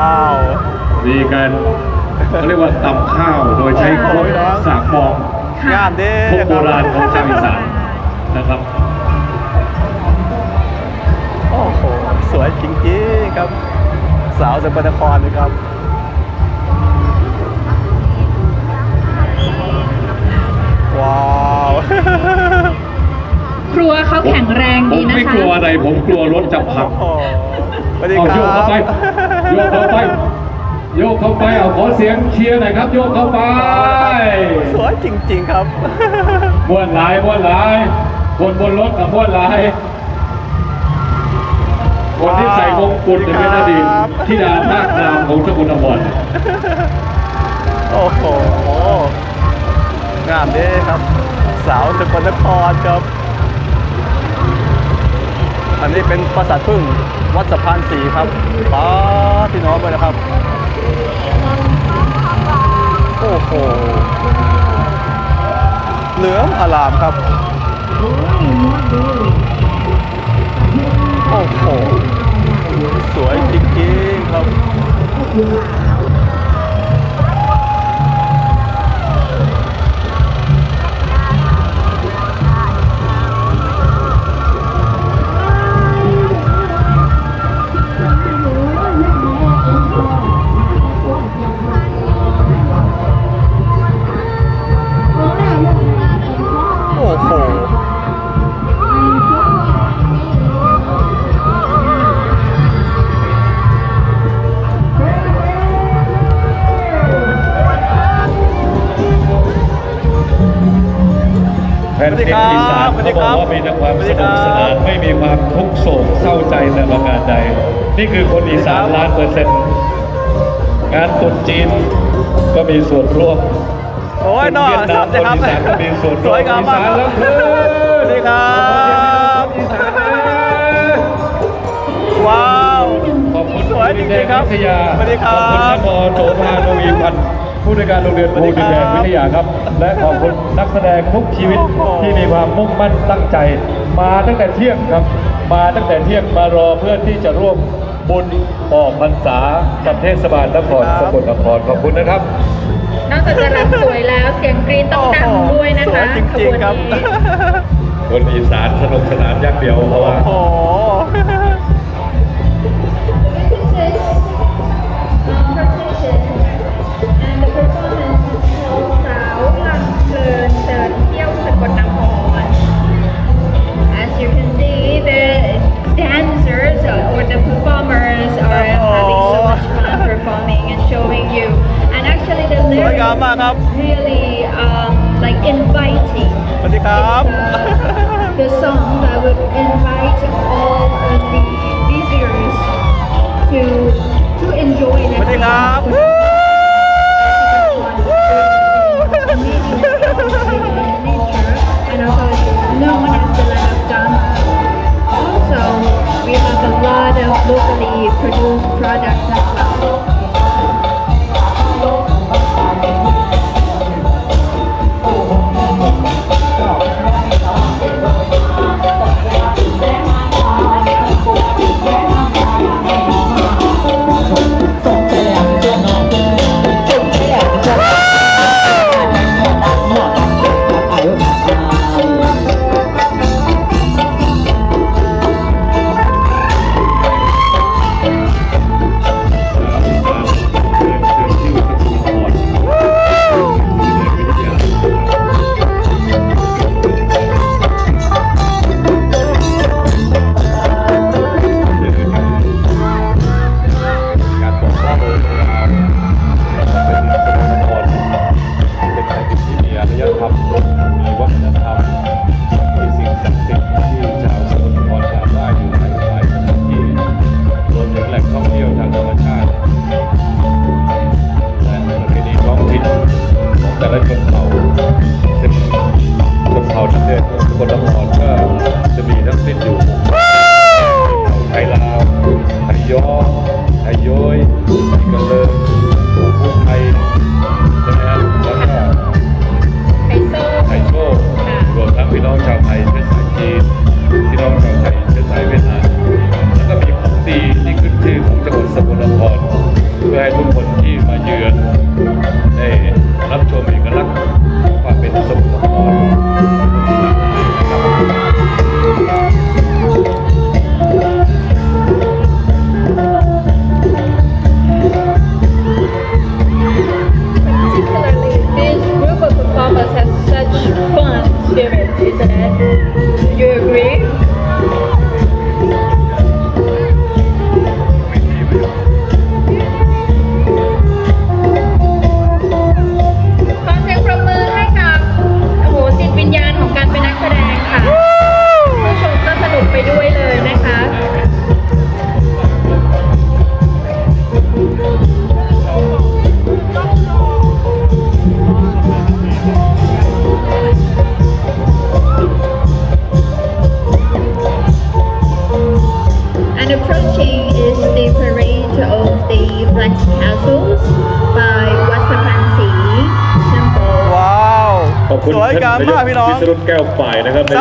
อ้าวมีการเขาเรียกว่าตำข้าวโดยใช้ครกสากมองงามเด้พวกโบราณของชาวอีสานนะครับ โอ้โห สวยจริงๆครับ สาวจากพระนครนะครับว้าวครัวเขาแข็งแรงผดีมนะไม่คะกลัวอะไรผมกลัวรถจะพังโอ้โหสวัสดีเอาคโยกรัเข้าบไป โยกเข้าไป โยกเข้าไป เอาขอเสียงเชียร์หน่อยครับ โยกเข้าไป สวยจริง ๆ ครับม้วนหลายม้วนหลายคนบนรถกับม้วนหลายคนที่ใส่มงกุฎเนี่ยเป็นอดีตที่ดาภาครามของสกุลนครโอ้โห งามเด้ครับ สาวสกลนครครับ อันนี้เป็นปราสาทพึ่งวัดสะพานสีครับป้าพี่น้องไปนะครับ โอ้โห เหลืองอลามครับ โอ้โห สวยจริงๆครับ แผ่นดินอีสานสวัสดีเขาครับบอกว่ามีแต่ความสวัสสดีครันุบกสนานไม่มีความทุกข์โศกเศร้าใจแต่ประการใด นี่คือคนอีสานล้านเปอร์เซ็นต์งานตรุษจีนก็มีส่วนร่วมโอ้ยน่าเวียดนามสับคนเลยครับอีสานก็มีส่วนสร่ววมยงามมากอีสานแล้วสวัสดีครับอีสานนะว้าว ขอบคุณสวยจริงๆครับวิทยาสวัสดีครัขบอบคุณท่านผอโสภาโนวีพันธ์ ผู้ในวยการโรงเรียนสวัภูสดีดินคแดรับงวิทยาครับ และขอบคุณนักแสดงทุกชีวิตโอ้โหที่มีความมุ่งมั่นตั้งใจ มาตั้งแต่เที่ยงครับ มาตั้งแต่เที่ยงมารอเพื่อที่จะร่วมบุญออกพรรษากับเทศบาลนครสกลนครขอบคุณนะครับนอกจากจะรำสวยแล้วเสียงกรี๊ดต้องดังด้วยนะสวคะยจขริบงวนๆครับนี้คนอีสานสนุกสนานอย่างเดียวเพราะว่า dancers or the performers are having so much fun performing and showing you. And actually, the สวยงาม lyrics มากครับ really um, like inviting. สวัสดีครับ It's, uh, the song that would invite all of the visitors to to enjoy สวัสดีครับ and a lot of locally produced products as well.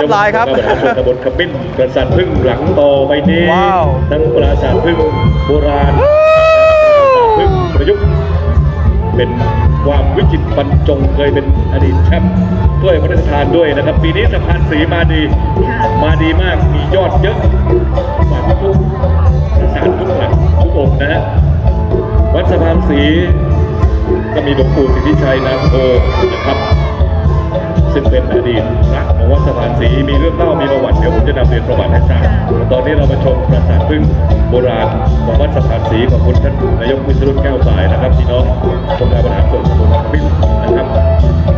บซับหลายครับตำบลขมิ้นปราสาทพึ่งหลังโตอไปนี้ทั้งปราสาทพึ่งโบราณพึ่งประยุกต์เป็นความวิจิตรบรรจงเคยเป็นอดีตแชมป์ถ้วยพระราชทานด้วยนะครับ ปีนี้สะพานสีมาดี มาดีมากมียอดเยอะกว่าทุกปราสาททุกหลังทุกองค์นะฮะวัดสะพานสีก็มีหลวงปู่สิทธิชัยนาโพนะครับ ซึ่งเป็นอดีตพระของวัดสะพานสีมีเรื่องเล่ามีประวัติเดี๋ยวผมจะนำเรียนประวัติให้ทราบตอนนี้เรามาชมปราสาทพึ่งโบราณของวัดสะพานสีขอบคุณท่านนายกวิศรุตแก้วสายนะครับพี่น้ององค์การบริหารส่วนตำบลขมิ้นนะครับ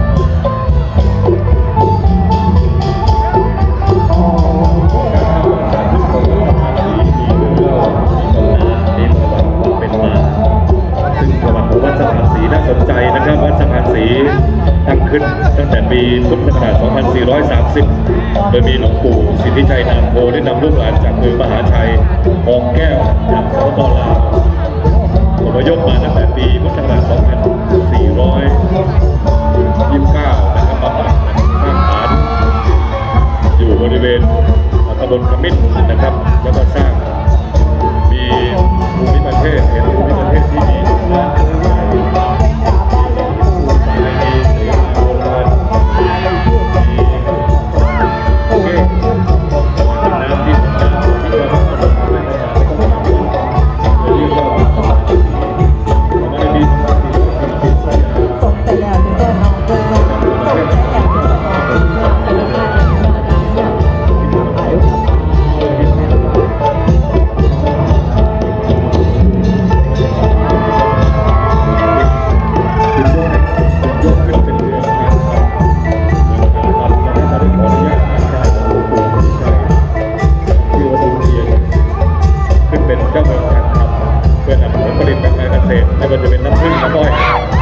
ไม่ว่าจะเป็นน้ำผึ้งน้ำอ้อย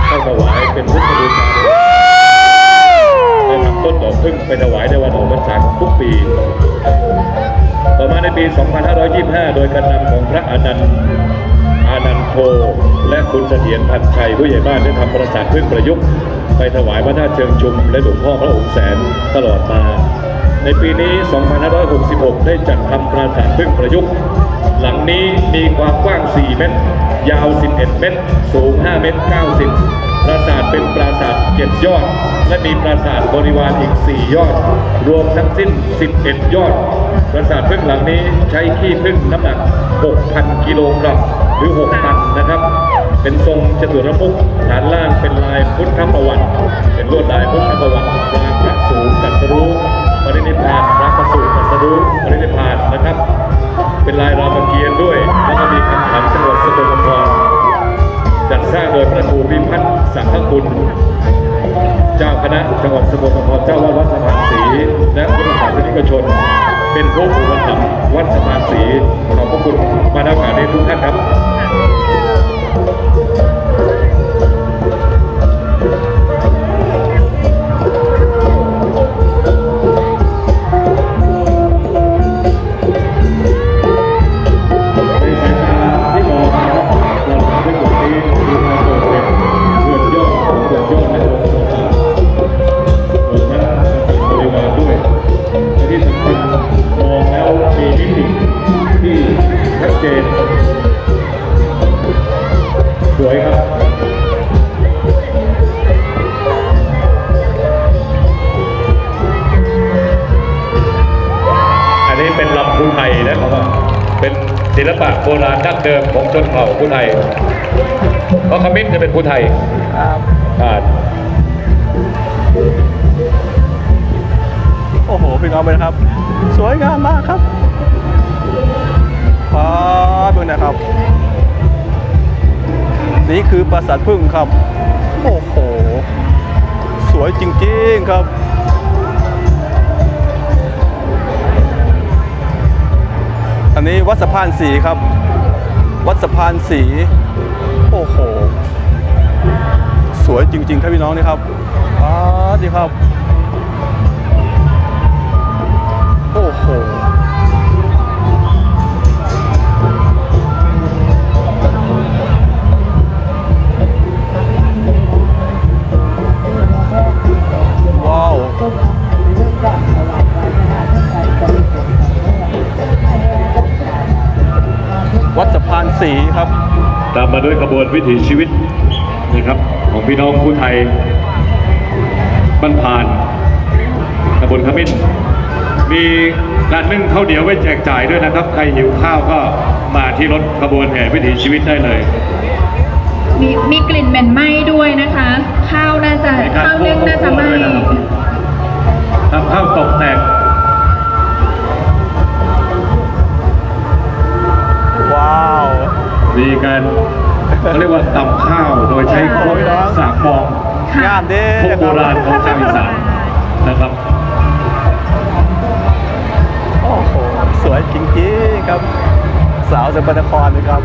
เข้าถวายเป็นพุทธบูชาได้นำต้นดอกผึ้งไปถวายในวันออกพรรษาทุกปี ต่อมาในปี 2525 โดยการนำของพระอานันต์อานันโทและคุณเสถียรพันชัยผู้ใหญ่บ้านได้ทำปราสาทพึ่งประยุกต์ ไปถวายพระธาตุเชิงชุม และหลวงพ่อพระองค์แสนตลอดมา ในปีนี้ 2566 ได้จัดทำปราสาทพึ่งประยุกต์ หลังนี้มีความกว้าง 4 เมตร ยาว 11 เมตร สูง 5 เมตร 90 ปราสาทเป็นปราสาทเจ็ดยอด และมีปราสาทบริวารอีก 4 ยอด รวมทั้งสิ้น 11 ยอด ปราสาทพึ่งหลังนี้ใช้ขี้พึ่งน้ำหนัก 6,000 กิโลกรัมหรือ 6 ตันนะครับ เป็นทรงจตุรมุขฐานล่างเป็นลายพุทธประวัติ เป็นลวดลายพุทธประวัติวางพระสูงตรัสรู้ปรินิพพานพระ สูติตรัสรู้ปรินิพานนะครับ เป็นลายรามเกียรติ์ด้วย แล้วก็มีคำขวัญจังหวัดสกลนครจัดสร้างโดยพระครูพิพัฒน์สังฆคุณ เจ้าคณะจังหวัดสกลนครเจ้าวัดวัดสะพานศรีและพุทธศาสนิกชน เป็นผู้อุปถัมภ์วัดสะพานศรีขอบพระคุณมาณโอกาสนี้ทุกท่านครับ ศิลปะโบราณดั้งเดิมของชนเผ่าผู้ไทย เพราะขมิ้นจะเป็นผู้ไทยครับอ่าโอ้โหพี่น้องเป็นครับ สวยงามมากครับฟ้าดูนะครับ นี่คือปราสาทพึ่งครับ โอ้โห สวยจริงๆครับ วัดสะพานสีครับ วัดสะพานสีโอ้โห สวยจริง ๆ ครับพี่น้องนี่ครับอ๋อดีครับ โอ้โห ตามมาด้วยขบวนวิถีชีวิตนะครับของพี่น้องผู้ไทยบ้านพานตำบลขมิ้นมีการนึ่งข้าวเหนียวไว้แจกจ่ายด้วยนะครับ ใครหิวข้าวก็มาที่รถขบวนแห่วิถีชีวิตได้เลยมีมีกลิ่นเหม็นไหม้ด้วยนะคะ ข้าวน่าจะมีการข้าวนึ่งน่าจะไหม้คั่วด้วยนะครับทำข้าวตกแตก ว้าว มีการเขาเรียกว่าตำข้าวโดยใช้ครกสากฟองค่ะงามเด้พวกโบราณของชาวอีสานนะครับ โอ้โห สวยจริงๆครับ สาวสกลนครนะครับ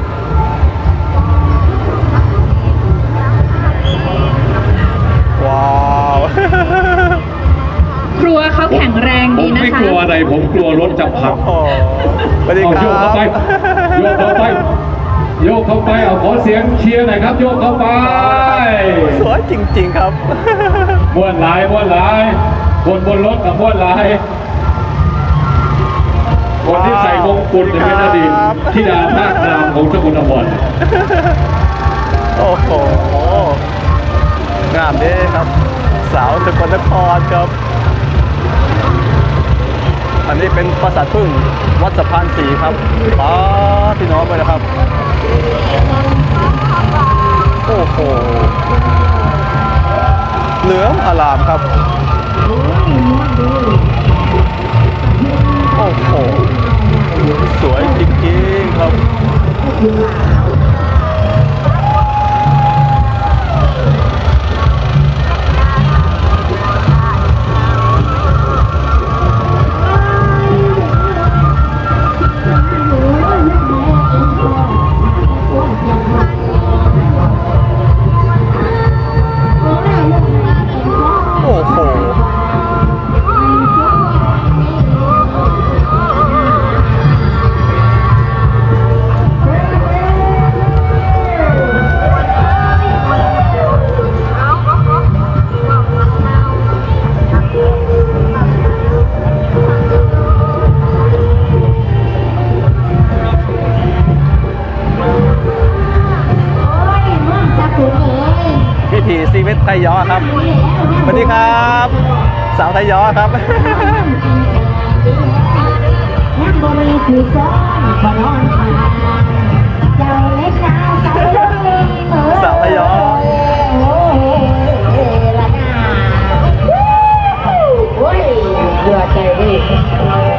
ว้าว ครัวเขาแข็งแรงผดีมนะไม่คะ กลัวอะไรผมกลัวรถจะพังโอ้โหสวัสดีเอาคโยกรัเข้าบ ไปโยกเข้าไปโยกเข้าไปเอาขอเสียงเชียร์หน่อยครับ โยกเข้าไปสวยจริงๆครับม้วนหลายม้วนหลายคนบนรถกับม้วนหลายคนที่ใส่มงกุฎเนี่ยเป็นอดีตธิดาภาคกลางของสกลนครโอ้โหงามเด้ครับ สาวสกลนครครับ อันนี้เป็นปราสาทพึ่งวัดสะพานสีครับป้าพี่น้องไปนะครับ โอ้โห เหลืองอลามครับ โอ้โห สวยจริงๆครับ ทยย้อครับสวัสดีครับ สาวไทยย้อครับยังบ่มีคือซ้อนบ่นอนผ่า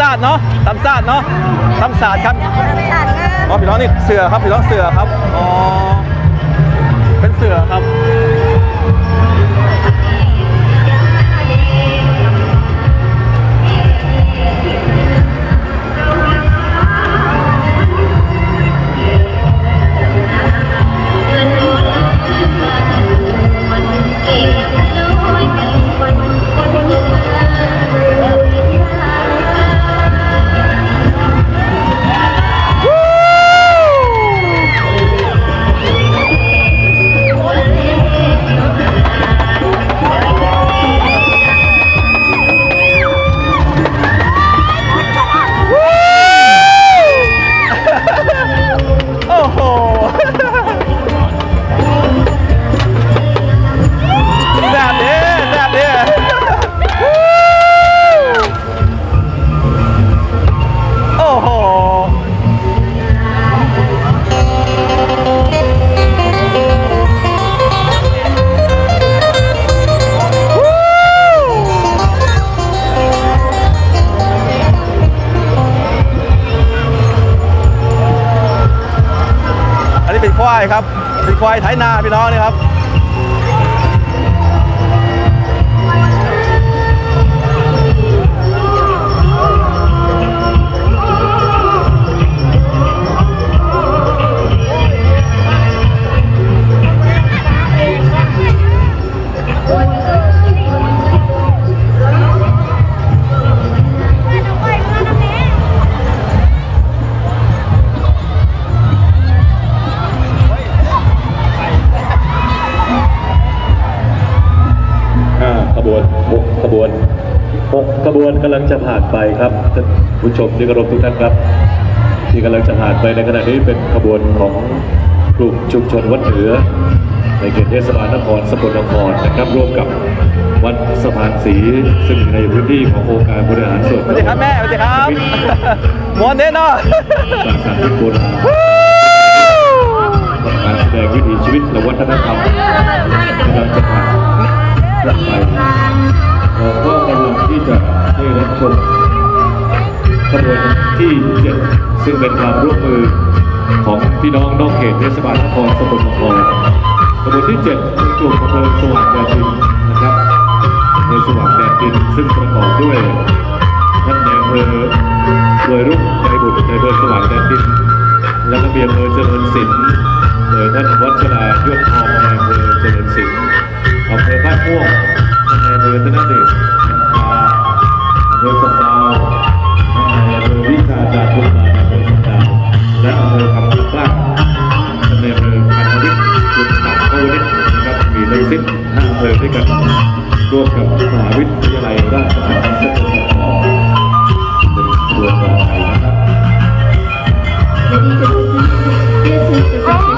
อันนี้ตำซาดเนาะตำซาดเนาะตำซาดครับอ๋อพี่น้องนี่เสือครับพี่น้องเสือครับอ๋อเป็นเสือครับ ควายครับเป็นควายไถนาพี่น้องนี่ครับ บวนหกขบวนหกขบวนกำลังจะผ่านไปครับท่านผู้ชมที่เคารพทุกท่านครับ ที่กำลังจะผ่านไปในขณะนี้เป็นขบวนของกลุ่มชุมชนวัดเหนือ ในเขตเทศบาลนครสกลนครนะครับร่วมกับวัดสะพานศรีซึ่งอยู่ในพื้นที่ขององค์การบริหารส่วนสวัสดีครับแม่สวัสดีครับมวนเด้เนาะปราสาทโบราณการแสดงวิถีชีวิตและวัฒนธรรมกำลังจะผ่าน กลับไปเราก็กำลังที่จะได้รับชมขบวนที่เจ็ดซึ่งเป็นความร่วมมือของพี่น้องนอกเขตเทศบาลนครสกลนครขบวนที่เจ็ดเป็นกลุ่มอำเภอสว่างแดนดินนะครับอำเภอสว่างแดนดินซึ่งประกอบด้วยท่านนายอำเภอรวยรุ่งใจบุตรในอำเภอสว่างแดนดินและก็มียอำเภอเจริญศิลป์โดยท่านวัชรายวดทองในอำเภอเจริญศิลป์ อำเภอบ้านม่วงอำเภอธนเดชนาคาอำเภอสัปดาวท่านนายอำเภอวิชาจารุมาอำเภอสัปดาวและอำเภอคำตะกร้าท่านนายอำเภอพันธวิทย์ลุนตักโกวิทย์นะครับมีทั้งสิ้นห้าอำเภอด้วยกันร่วมกับมหาวิทยาลัยราชภัฏสกลนครเป็นขบวนการไทยนะครับ Ladies and